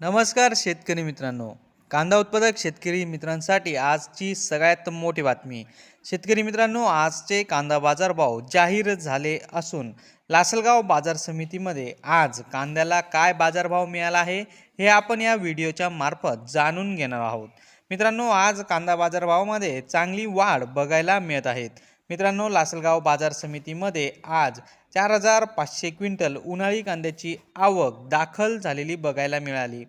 नमस्कार शेतकरी मित्रांनो. कांदा उत्पादक शेतकरी मित्रांसाठी आजची सगळ्यात मोठी बातमी. शेतकरी मित्रांनो आजचे कांदा बाजारभाव जाहीर झाले असून लासलगाव बाजार समितीमध्ये आज कांद्याला काय बाजारभाव मिळाला आहे हे आपण या व्हिडिओच्या मार्फत जाणून घेणार आहोत. मित्रांनो आज कांदा बाजारभावामध्ये चांगली वाढ बघायला मिळत आहेत मित्रांनो लासलगाव बाजार समितीमध्ये आज चार हजार पाचशे क्विंटल उन्हाळी कांद्याची आवक दाखल झालेली बघायला मिळाली.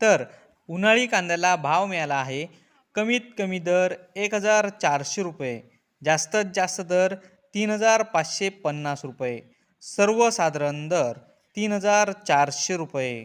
तर उन्हाळी कांद्याला भाव मिळाला आहे कमीत कमी दर एक हजार चारशे रुपये जास्तीत जास्त दर तीन हजार पाचशे पन्नास रुपये सर्वसाधारण दर तीन हजार चारशे रुपये.